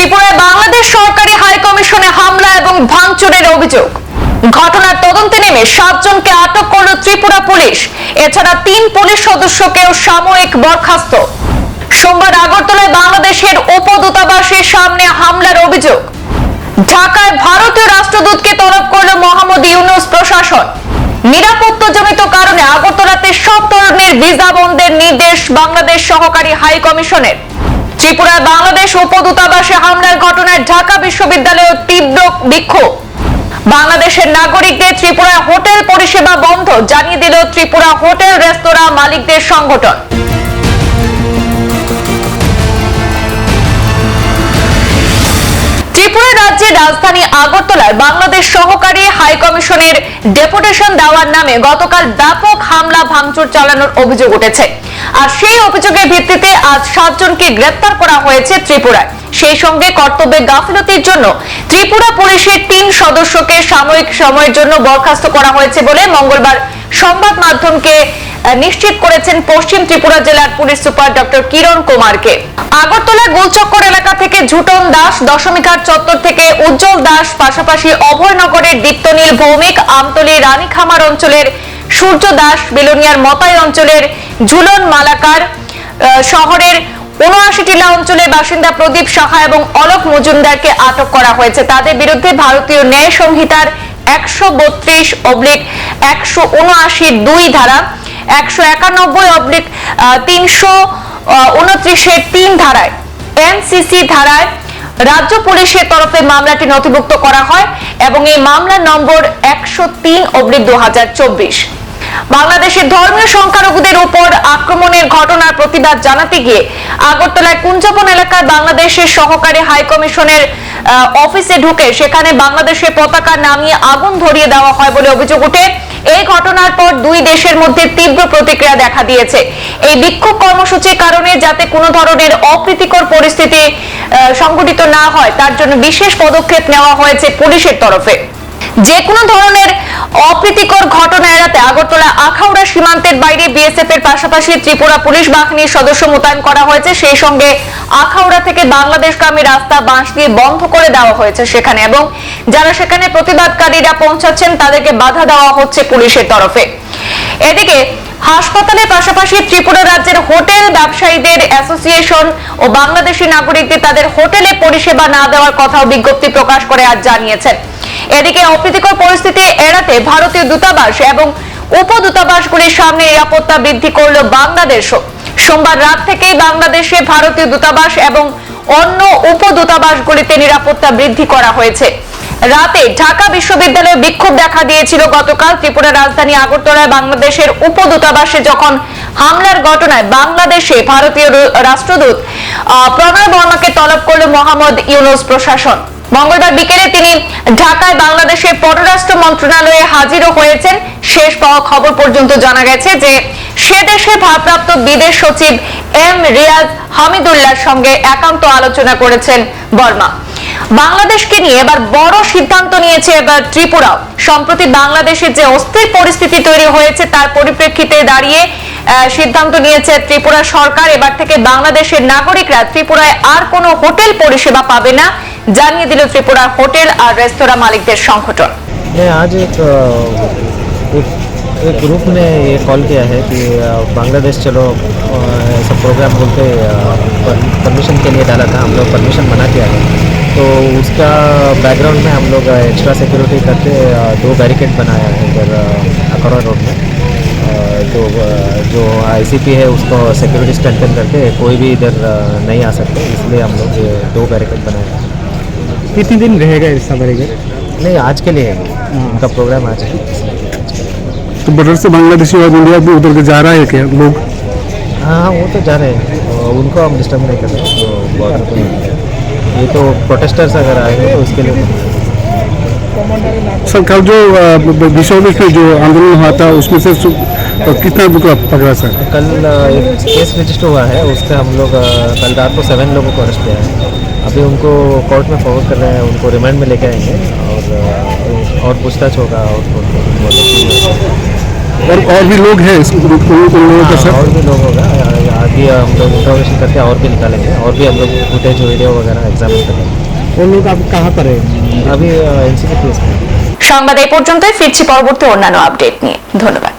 ত্রিপুরায় বাংলাদেশ সরকারি হাই কমিশনে হামলা এবং ভাঙচুরের অভিযোগ। ঘটনার তদন্তে নেমে সাতজনকে আটক করল ত্রিপুরা পুলিশ। এছাড়া তিন পুলিশ সদস্যকেও সাময়িক বরখাস্ত। সোমবার আগরতলায় বাংলাদেশের উপদূতাবাসের সামনে হামলার অভিযোগ। ঢাকায় ভারতীয় রাষ্ট্রদূতকে তলব করল মোহাম্মদ ইউনুস প্রশাসন। নিরাপত্তাজনিত কারণে আগরতলাতে সব ধরনের ভিসা বন্ধের নির্দেশ বাংলাদেশ সহকারী হাই কমিশনের। ত্রিপুরায় বাংলাদেশ উপদূতাবাসে হামলার ঘটনায় ঢাকা বিশ্ববিদ্যালয়ে তীব্র বিক্ষোভ। বাংলাদেশের নাগরিকদের ত্রিপুরা হোটেল পরিষেবা বন্ধ জানিয়ে দিল ত্রিপুরা হোটেল, রেস্তোরাঁ মালিকদের সংগঠন। রাজধানী আগরতলায় বাংলাদেশ সহকারী হাই কমিশনের ডেপুটেশন দেওয়ার নামে গতকাল ব্যাপক হামলা, ভাঙচুর চালানোর অভিযোগ উঠেছে। আর সেই অভিযোগের ভিত্তিতে আজ সাতজনকে গ্রেপ্তার করা হয়েছে ত্রিপুরায়। সেই সঙ্গে কর্তব্যে গাফিলতির জন্য ত্রিপুরা পুলিশের তিন সদস্যকে সাময়িক সময়ের জন্য বরখাস্ত করা হয়েছে বলে মঙ্গলবার সংবাদ মাধ্যমকে নিশ্চিত করেছেন পশ্চিম ত্রিপুরা জেলার পুলিশ সুপার ডক্টর কিরণ কুমারকে। আগরতলা গোলচক্কর এলাকা থেকে ঝুটন দাস দশমিঘাট চত্বর থেকে উজ্জ্বল দাস, পাশাপাশি অভয়নগরের দীপ্তনীল ভৌমিক, আমতলী রানীখামার অঞ্চলের সূর্য দাস, বেলুনিয়ার মতাই অঞ্চলের ঝুলন মালাকার শহরের উনআশি টিলা অঞ্চলের বাসিন্দা প্রদীপ সাহা এবং অলোক মজুমদারকে আটক করা হয়েছে। তাদের বিরুদ্ধে ভারতীয় ন্যায় সংহিতার একশো বত্রিশ অবলিক একশো উনআশি দুই ধারা একশো একানব্বই অবলিক তিনশো উনত্রিশের তিন ধারায়। এনসিসি ধারায় রাজ্য পুলিশের তরফে মামলাটি নথিভুক্ত করা হয় এবং এই মামলার নম্বর একশো তিন অবলিক দু বাংলাদেশের ধর্মীয় সংখ্যালঘুদের উপর আক্রমণের ঘটনার প্রতিবাদ জানাতে গিয়ে আগরতলায় কুঞ্জবন এলাকায় বাংলাদেশের সহকারী হাই কমিশনের আহ, অফিসে ঢুকে সেখানে বাংলাদেশের পতাকা নামিয়ে আগুন ধরিয়ে দেওয়া হয় বলে অভিযোগ ওঠে। এই ঘটনার পর দুই দেশের মধ্যে তীব্র প্রতিক্রিয়া দেখা দিয়েছে। এই বিক্ষোভ কর্মসূচির কারণে যাতে কোনো ধরনের অপ্রীতিকর পরিস্থিতি সংঘটিত না হয় তার জন্য বিশেষ পদক্ষেপ নেওয়া হয়েছে পুলিশের তরফে। যে কোনো ধরনের অপ্রীতিকর ঘটনা এড়াতে আগরতলা আখাউড়া সীমান্তের বাইরে বিএসএফ এর পাশাপাশি ত্রিপুরা পুলিশ বাহিনীর সদস্য মোতায়েন করা হয়েছে। সেই সঙ্গে আখাউড়া থেকে বাংলাদেশগামী রাস্তা বাঁশ দিয়ে বন্ধ করে দেওয়া হয়েছে সেখানে এবং যারা সেখানে প্রতিবাদকারীরা পৌঁছাচ্ছেন তাদেরকে বাধা দেওয়া হচ্ছে পুলিশের তরফে। এদিকে হাসপাতালের পাশাপাশি ত্রিপুরা রাজ্যের হোটেল ব্যবসায়ীদের অ্যাসোসিয়েশন ও বাংলাদেশি নাগরিকদের তাদের হোটেলে পরিষেবা না দেওয়ার কথাও বিজ্ঞপ্তি প্রকাশ করে আজ জানিয়েছেন। এদিকে অপ্রীতিকর পরিস্থিতি এড়াতে ভারতীয় দূতাবাস এবং উপদূতাবাসগুলির সামনে নিরাপত্তা বৃদ্ধি করল বাংলাদেশও। সোমবার রাত থেকেই বাংলাদেশে ভারতীয় দূতাবাস এবং অন্য উপদূতাবাসগুলিতে নিরাপত্তা বৃদ্ধি করা হয়েছে। রাতে ঢাকা বিশ্ববিদ্যালয়ে বিক্ষোভ দেখা দিয়েছিল গতকাল ত্রিপুরা রাজধানী আগরতলায় বাংলাদেশের উপদূতাবাসে যখন হামলার ঘটনায় বাংলাদেশে ভারতীয় রাষ্ট্রদূত প্রণয় বর্মাকে তলব করল মোহাম্মদ ইউনুস প্রশাসন। মঙ্গলবার বিকেলে তিনি ঢাকায় বাংলাদেশের পররাষ্ট্র মন্ত্রণালয়ে হাজিরও হয়েছেন। শেষ পাওয়া খবর পর্যন্ত জানা গেছে যে, সে দেশে ভারপ্রাপ্ত বিদেশ সচিব এম রিয়াজ হামিদুল্লাহর সঙ্গে একান্ত আলোচনা করেছেন বর্মা। বাংলাদেশকে নিয়ে এবার বড় সিদ্ধান্ত নিয়েছে এবার ত্রিপুরাও। সম্প্রতি বাংলাদেশের যে অস্থির পরিস্থিতি তৈরি হয়েছে, তার পরিপ্রেক্ষিতে দাঁড়িয়ে সিদ্ধান্ত নিয়েছে ত্রিপুরা সরকার। এবার থেকে বাংলাদেশের নাগরিকরা ত্রিপুরায় আর কোনো হোটেল পরিষেবা পাবে না। জানিয়ে দিল ত্রিপুরা হোটেল আর রেস্তোরাঁ মালিকদের সংগঠন मैं आज एक अ, एक एक ग्रुप ने ये कॉल किया है कि अ, बांग्लादेश चलो अ, ऐसा प्रोग्राम बोल के परमिशन के लिए डाला था हम लोग परमिशन मना किया है तो उसका बैकग्राउंड में हम लोग एक्स्ट्रा सिक्योरिटी करके अ, दो बैरिकेड बनाया है इधर अकौरा रोड में अ, तो अ, जो आईसीपी है उसको सिक्योरिटी स्ट्रेंथन करके कोई भी इधर अ, नहीं आ सकते इसलिए हम लोग ये दो बैरिकेड बनाए हैं कितने दिन रहेगा ऐसा बैरिकेड नहीं आज के लिए है। उनका प्रोग्राम आज है। तो बॉर्डर से बांग्लादेशी और इंडिया भी उधर के जा रहा है क्या लोग? हाँ हाँ वो तो जा रहे हैं। तो उनको हम डिस्टर्ब नहीं कर रहे तो border पे ये तो प्रोटेस्टर्स अगर आएँगे तो उसके लिए सर कल जो विश्व ऑफ़िस में जो आंदोलन हुआ था उसमें से कितना बुक पकड़ा सर? कल एक केस रजिस्टर हुआ है उससे हम लोग कल रात को सेवन लोगों को अरेस्ट किया है। अभी उनको कोर्ट में फॉरवर्ड कर रहे हैं उनको रिमांड में लेके आएंगे और अ, और पूछताछ होगा और और और भी लोग हैं इस ग्रुप को उन लोगों का हाँ, सर और भी लोग होगा आगे हम लोग इंट्रोगेशन करके और भी निकालेंगे और भी हम लोग फुटेज वीडियो वगैरह एग्जामिन करेंगे वो लोग आप कहाँ पर है अभी एन सी पी সংবাদ এই পর্যন্তই ফিরছি পরবর্তী অন্যান্য আপডেট নিয়ে ধন্যবাদ